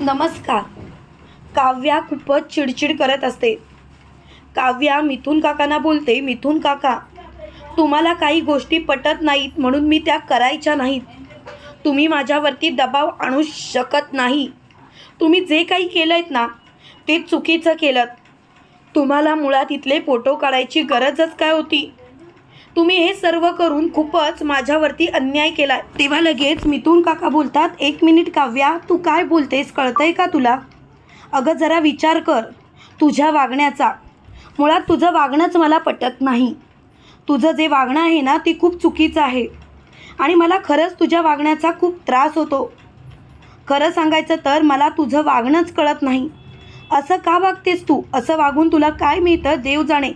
नमस्कार. काव्या खूपच चिडचिड करत असते. काव्या मिथून काकांना बोलते मिथून काका तुम्हाला काही गोष्टी पटत नाहीत म्हणून मी त्या करायच्या नाहीत. तुम्ही माझ्यावरती दबाव आणू शकत नाही. तुम्ही जे काही केलं आहेत ना ते चुकीचं केलं तुम्हाला मुळात इथले फोटो काढायची गरजच काय होती? तुम्ही हे सर्व करून खूपच माझ्यावरती अन्याय केलाय. तेव्हा लगेच मिथून काका बोलतात एक मिनिट काव्या तू काय बोलतेस? कळतंय का तुला? अगं जरा विचार कर तुझ्या वागण्याचा. मुळात तुझं वागणंच मला पटत नाही. तुझं जे वागणं आहे ना ते खूप चुकीचं आहे. आणि मला खरंच तुझ्या वागण्याचा खूप त्रास होतो. खरं सांगायचं तर मला तुझं वागणंच कळत नाही. असं का वागतेस तू? असं वागून तुला काय मिळतं? देव जाणे.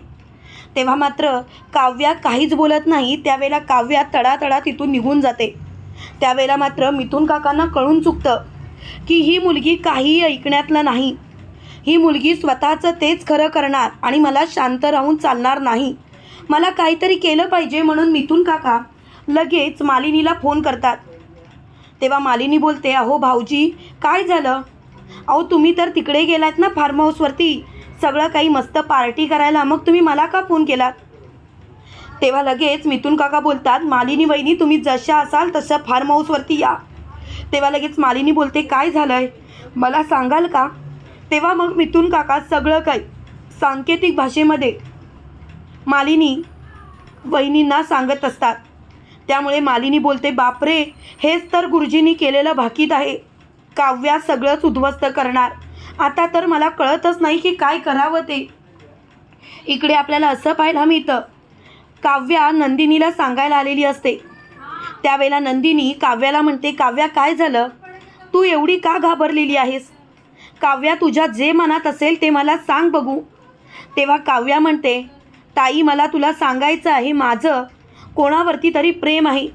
तेव्हा मात्र काव्या काहीच बोलत नाही. त्यावेळेला काव्या तडातडा तिथून निघून जाते. त्यावेळेला मात्र मिथून काकांना कळून चुकतं की ही मुलगी काहीही ऐकण्यातलं नाही. ही मुलगी स्वतःचं तेच खरं करणार आणि मला शांत राहून चालणार नाही. मला काहीतरी केलं पाहिजे म्हणून मिथून काका लगेच मालिनीला फोन करतात. तेव्हा मालिनी बोलते अहो भाऊजी काय झालं? अहो तुम्ही तर तिकडे गेलात ना फार्म हाऊसवरती सगळं काही मस्त पार्टी करायला मग तुम्ही मला का फोन केलात? तेव्हा लगेच मिथून काका बोलतात मालिनी वहिनी तुम्ही जशा असाल तशा फार्म हाऊसवरती या. तेव्हा लगेच मालिनी बोलते काय झालं आहे मला सांगाल का? तेव्हा मग मिथून काका सगळं काही सांकेतिक भाषेमध्ये मालिनी वहिनींना सांगत असतात. त्यामुळे मालिनी बोलते बापरे हेच तर गुरुजींनी केलेलं भाकीत आहे. काव्या सगळंच उद्ध्वस्त करणार. आता तर मला कळतच नाही की काय करावं ते. इकडे आपल्याला असं पाहायला मिळतं. काव्या नंदिनीला सांगायला आलेली असते. त्यावेळेला नंदिनी काव्याला म्हणते काव्या काय झालं? तू एवढी का घाबरलेली आहेस? काव्या तुझ्या जे मनात असेल ते मला सांग बघू. तेव्हा काव्या म्हणते ताई मला तुला सांगायचं आहे माझं कोणावरती तरी प्रेम आहे.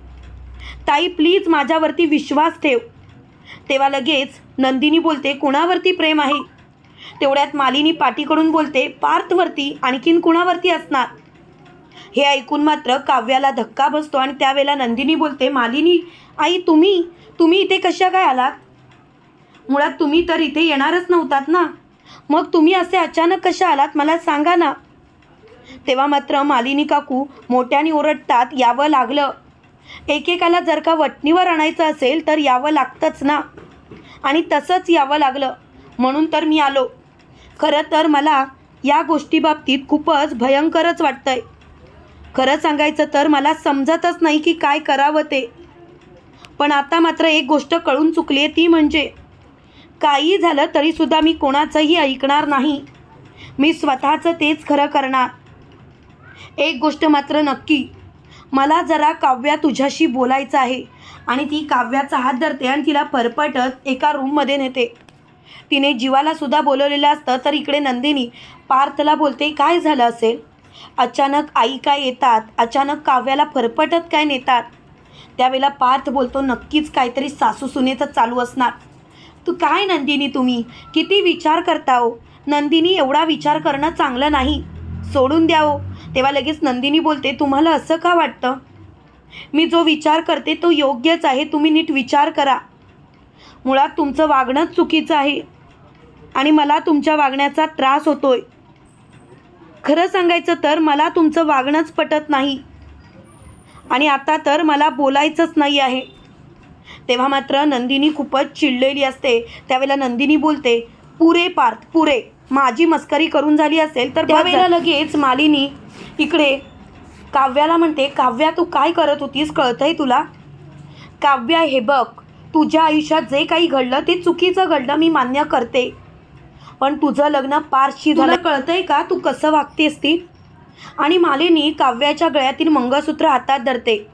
ताई प्लीज माझ्यावरती विश्वास ठेव. तेव्हा लगेच नंदिनी बोलते कुणावरती प्रेम आहे? तेवढ्यात मालिनी पाठीकडून बोलते पार्थवरती आणखीन कुणावरती असणार? हे ऐकून मात्र काव्याला धक्का बसतो आणि त्यावेळेला नंदिनी बोलते मालिनी आई तुम्ही? तुम्ही इथे कशा काय आलात? मुळात तुम्ही तर इथे येणारच नव्हतात ना? मग तुम्ही असे अचानक कशा आलात मला सांगा ना? तेव्हा मात्र मालिनी काकू मोठ्याने ओरडतात यावं लागलं. एकेकाला जर का वटणीवर आणायचं असेल तर यावं लागतंच ना. आणि तसंच यावं लागलं. म्हणून तर मी आलो. खरं तर मला या गोष्टीबाबतीत खूपच भयंकरच वाटतंय. खरं सांगायचं तर मला समजतच नाही की काय करावं ते. पण आता मात्र एक गोष्ट कळून चुकली आहे ती म्हणजे काही झालं तरीसुद्धा मी कोणाचंही ऐकणार नाही. मी स्वतःचं तेच खरं करणार. एक गोष्ट मात्र नक्की मला जरा काव्या तुझ्याशी बोलायचं आहे. आणि ती काव्याचा हात धरते आणि तिला फरफटत एका रूममध्ये नेते. तिने जीवालासुद्धा बोलवलेलं असतं तर इकडे नंदिनी पार्थला बोलते काय झालं असेल? अचानक आई काय येतात? अचानक काव्याला फरफटत काय नेतात? त्यावेळेला पार्थ बोलतो नक्कीच काहीतरी सासू सुनेचं चालू असणार. तू काय नंदिनी तुम्ही? किती विचार करता हो? नंदिनी एवढा विचार करणं चांगलं नाही. सोडून द्या हो. तेव्हा लगेच नंदिनी बोलते तुम्हाला असं का वाटतं? मी जो विचार करते तो योग्यच आहे तुम्ही नीट विचार करा. मुळात तुमचं वागणंच चुकीचं आहे आणि मला तुमच्या वागण्याचा त्रास होतोय. खरं सांगायचं तर मला तुमचं वागणंच पटत नाही आणि आता तर मला बोलायचंच नाही आहे. तेव्हा मात्र नंदिनी खूपच चिडलेली असते. त्यावेळेला नंदिनी बोलते पुरे पार्थ पुरे. माझी मस्करी करून झाली असेल तर त्यावेळेला लगेच मालिनी इकडे काव्याला म्हणते काव्या तू काय करत होतीस? कळतंय तुला? काव्या हे बघ तुझ्या आयुष्यात जे काही घडलं ते चुकीचं घडलं मी मान्य करते. पण तुझं लग्न पारशी झालं. कळतंय का तू कसं वागतेस ती? आणि मालिनी काव्याच्या गळ्यातील मंगळसूत्र हातात धरते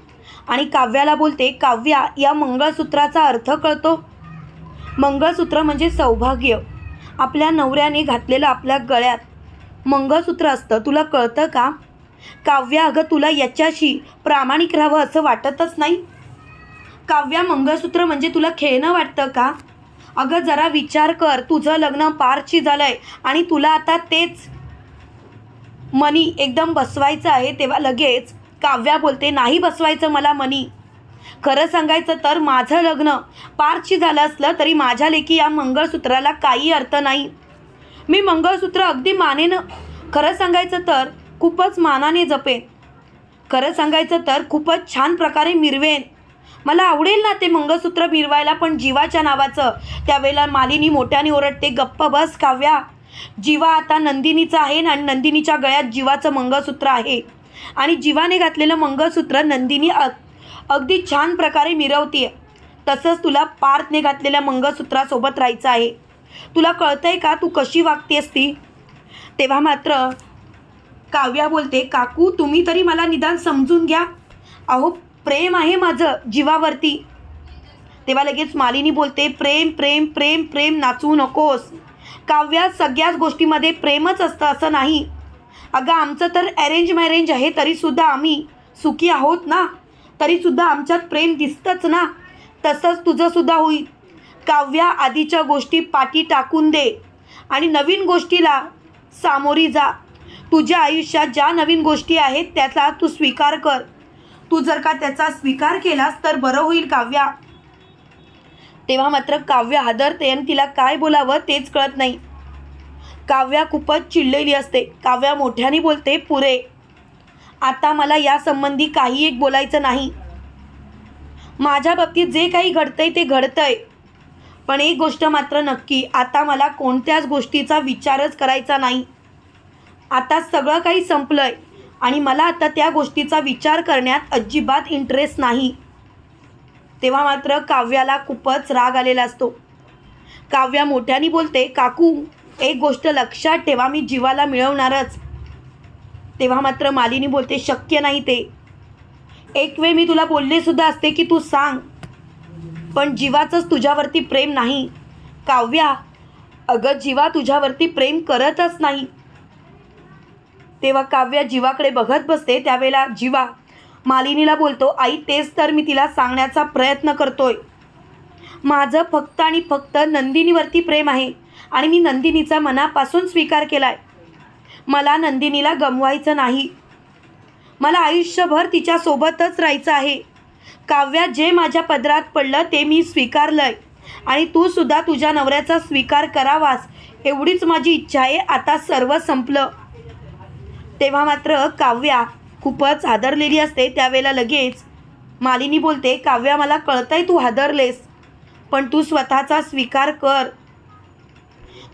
आणि काव्याला बोलते काव्या या मंगळसूत्राचा अर्थ कळतो. मंगळसूत्र म्हणजे सौभाग्य. आपल्या नवऱ्याने घातलेलं आपल्या गळ्यात. मंगळसूत्र असतं. तुला कळतं का? काव्या अगं तुला याच्याशी प्रामाणिक राहावं असं वाटतच नाही? काव्या मंगळसूत्र म्हणजे तुला खेळणं वाटतं का? अगं जरा विचार कर. तुझं लग्न पारची झालंय आणि तुला आता तेच मनी एकदम बसवायचं आहे तेव्हा लगेच काव्या बोलते नाही बसवायचं मला मनी. खरं सांगायचं तर माझं लग्न पारशी झालं असलं तरी माझ्या लेखी या मंगळसूत्राला काही अर्थ नाही. मी मंगळसूत्र अगदी मानेनं. खरं सांगायचं तर खूपच मानाने जपेन. खरं सांगायचं तर खूपच छान प्रकारे मिरवेन. मला आवडेल ना ते मंगळसूत्र मिरवायला पण जीवाच्या नावाचं. त्यावेळेला मालिनी मोठ्याने ओरडते गप्प बस काव्या. जीवा आता नंदिनीचा आहे आणि नंदिनीच्या गळ्यात जीवाचं मंगळसूत्र आहे. आणि जीवाने घातलेलं मंगळसूत्र नंदिनी अगदी छान प्रकारे मिरवतीये. तसंच तुला पार्थने घातलेल्या मंगळसूत्रासोबत राहायचं आहे. तुला कळतंय का तू कशी वागतेस ती? तेव्हा मात्र काव्या बोलते काकू तुम्ही तरी मला निदान समजून घ्या. अहो प्रेम आहे माझं जीवावरती. तेव्हा लगेच मालिनी बोलते प्रेम प्रेम प्रेम प्रेम नाचू नकोस. काव्या सगळ्याच गोष्टीमध्ये प्रेमच असतं असं नाही. अगं आमचं तर अरेंज मॅरेंज आहे तरीसुद्धा आम्ही सुखी आहोत ना? तरीसुद्धा आमच्यात प्रेम दिसतंच ना. तसंच तुझंसुद्धा होईल काव्या आधीच्या गोष्टी पाठी टाकून दे. आणि नवीन गोष्टीला सामोरी जा. तुझ्या आयुष्यात ज्या नवीन गोष्टी आहेत त्याचा तू स्वीकार कर. तू जर का त्याचा स्वीकार केलास तर बरं होईल काव्या. तेव्हा मात्र काव्य हादरते आणि तिला काय बोलावं तेच कळत नाही. काव्या खूपच चिडलेली असते. काव्या मोठ्याने बोलते पुरे आता मला यासंबंधी काही एक बोलायचं नाही. माझ्या बाबतीत जे काही घडतंय ते घडतंय. पण एक गोष्ट मात्र नक्की आता मला कोणत्याच गोष्टीचा विचारच करायचा नाही. आता सगळं काही संपलंय आणि मला आता त्या गोष्टीचा विचार करण्यात अजिबात इंटरेस्ट नाही. तेव्हा मात्र काव्याला खूपच राग आलेला असतो. काव्या मोठ्याने बोलते काकू एक गोष्ट लक्षात ठेवा मी जीवाला मिळवणारच. तेव्हा मात्र मालिनी बोलते शक्य नाही ते. एक वेळ मी तुला बोलले सुद्धा असते की तू सांग. पण जीवाचंच तुझ्यावरती प्रेम नाही. काव्या अगं जीवा तुझ्यावरती प्रेम करतच नाही. तेव्हा काव्या जीवाकडे बघत बसते त्यावेळेला जीवा मालिनीला बोलतो आई तेच तर मी तिला सांगण्याचा प्रयत्न करतोय. माझं फक्त आणि फक्त नंदिनीवरती प्रेम आहे आणि मी नंदिनीचा मनापासून स्वीकार केला आहे मला नंदिनीला गमवायचं नाही. मला आयुष्यभर तिच्यासोबतच राहायचं आहे. काव्या जे माझ्या पदरात पडलं ते मी स्वीकारलंय. आणि तू सुद्धा तुझ्या नवऱ्याचा स्वीकार करावास एवढीच माझी इच्छा आहे आता सर्व संपलं. तेव्हा मात्र काव्या खूपच हादरलेली असते त्यावेळेला लगेच मालिनी बोलते काव्या मला कळतंय तू हादरलेस पण तू स्वतःचा स्वीकार कर.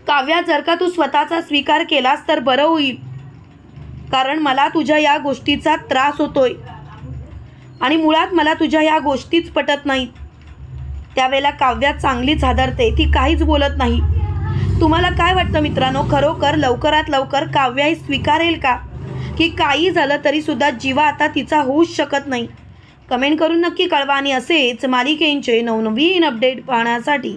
काव्या जर का तू स्वतःचा स्वीकार केलास तर बरं होईल. कारण मला तुझ्या या गोष्टीचा त्रास होतोय. आणि मुळात मला तुझ्या या गोष्टीच पटत नाहीत त्यावेळेला काव्या चांगलीच हादरते. ती काहीच बोलत नाही. तुम्हाला काय वाटतं मित्रांनो? खरोखर लवकरात लवकर काव्याही स्वीकारेल का? की काही झालं तरीसुद्धा जीवा आता तिचा होऊच शकत नाही. कमेंट करून नक्की कळवा. आणि असेच मालिकेंचे नवनवीन अपडेट पाहण्यासाठी